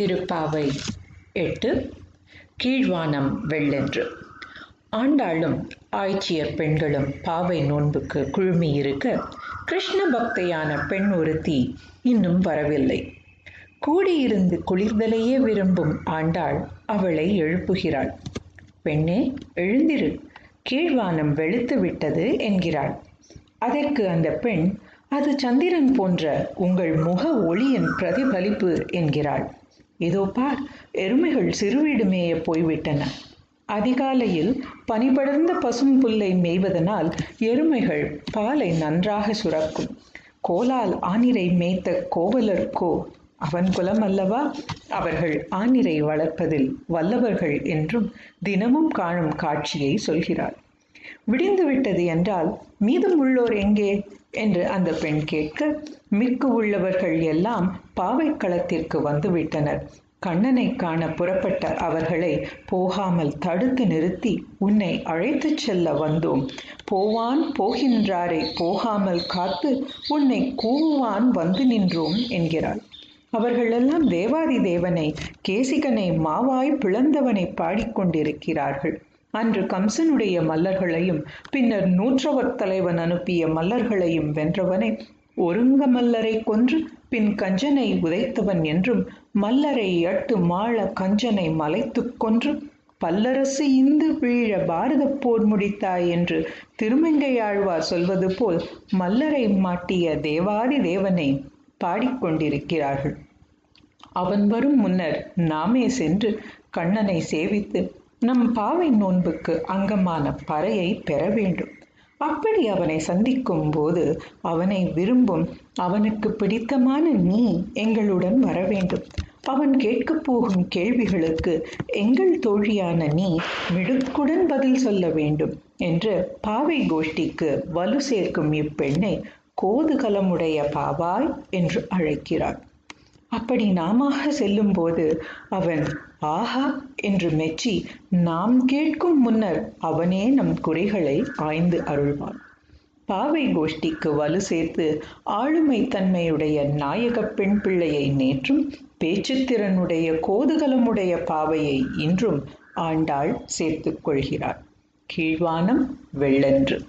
திருப்பாவை எட்டு கீழ்வானம் வெள்ளென்று. ஆண்டாளும் ஆய்ச்சியர் பெண்களும் பாவை நோன்புக்கு குழுமியிருக்க கிருஷ்ண பக்தையான பெண் ஒருத்தி இன்னும் வரவில்லை. கூடியிருந்து குளிர்தலையே விரும்பும் ஆண்டாள் அவளை எழுப்புகிறாள். பெண்ணே எழுந்திரு. கீழ்வானம் வெளுத்து விட்டது என்கிறாள். அதற்கு அந்த பெண் அது சந்திரன் போன்ற உங்கள் முக ஒளியின் பிரதிபலிப்பு என்கிறாள். இதோ பார் எருமைகள் சிறுவீடு மேய போய்விட்டன. அதிகாலையில் பனிபடர்ந்த பசும் புல்லை மேய்வதனால் எருமைகள் பாலை நன்றாக சுரக்கும். கோலால் ஆனிரை மேய்த்த கோவலர்க்கோ அவன் குலம் அல்லவா அவர்கள் ஆனிரை வளர்ப்பதில் வல்லவர்கள் என்றும் தினமும் காணும் காட்சியை சொல்கிறார். விடிந்து விட்டது என்றால் மீதம் உள்ளோர் எங்கே? என்று அந்த பெண் கேட்க மிக்கு உள்ளவர்கள் எல்லாம் பாவைக்களத்திற்கு வந்துவிட்டனர் கண்ணனை காண புறப்பட்ட அவர்களை போகாமல் தடுத்து நிறுத்தி உன்னை அழைத்துச் செல்ல வந்தோம். போவான் போகின்றாரை போகாமல் காத்து உன்னை கூவுவான் வந்து நின்றோம் என்கிறாள். அவர்களெல்லாம் தேவாதி தேவனை கேசிகனை மாவாய் பிளந்தவனை பாடிக்கொண்டிருக்கிறார்கள் அன்று கம்சனுடைய மல்லர்களையும் பின்னர் நூற்றவர் தலைவன் அனுப்பிய மல்லர்களையும் வென்றவனை ஒருங்க மல்லரை கொன்று பின் கஞ்சனை உதைத்தவன் என்றும் மல்லரை எட்டு மாள கஞ்சனை மலைத்துக் கொன்று பல்லரசு இந்து வீழ பாரத போர் முடித்தாய் என்று திருமங்கையாழ்வார் சொல்வது போல் மல்லரை மாட்டிய தேவாதி தேவனை பாடிக்கொண்டிருக்கிறார்கள் அவன் வரும் முன்னர் நாமே சென்று கண்ணனை சேவித்து நம் பாவை நோன்புக்கு அங்கமான பறையை பெற வேண்டும். அப்படி அவனை சந்திக்கும் போது அவனை விரும்பும் அவனுக்கு பிடித்தமான நீ எங்களுடன் வர வேண்டும். அவன் கேட்கப் போகும் கேள்விகளுக்கு எங்கள் தோழியான நீ மிடுக்குடன் பதில் சொல்ல வேண்டும் என்று பாவை கோஷ்டிக்கு வலு சேர்க்கும் இப்பெண்ணை கோதுகலமுடைய பாவாய் என்று அழைக்கிறார் அப்படி நாமாக செல்லும்போது அவன் ஆஹா என்று மெச்சி நாம் கேட்கும் முன்னர் அவனே நம் குறைகளை ஆய்ந்து அருள்வான். பாவை கோஷ்டிக்கு வலு சேர்த்து ஆளுமை தன்மையுடைய நாயக பெண் பிள்ளையை நேற்றும் பேச்சுத்திறனுடைய கோதுகலமுடைய பாவையை இன்றும் ஆண்டாள் சேர்த்துக் கொள்கிறார். கீழ்வானம் வெள்ளென்று.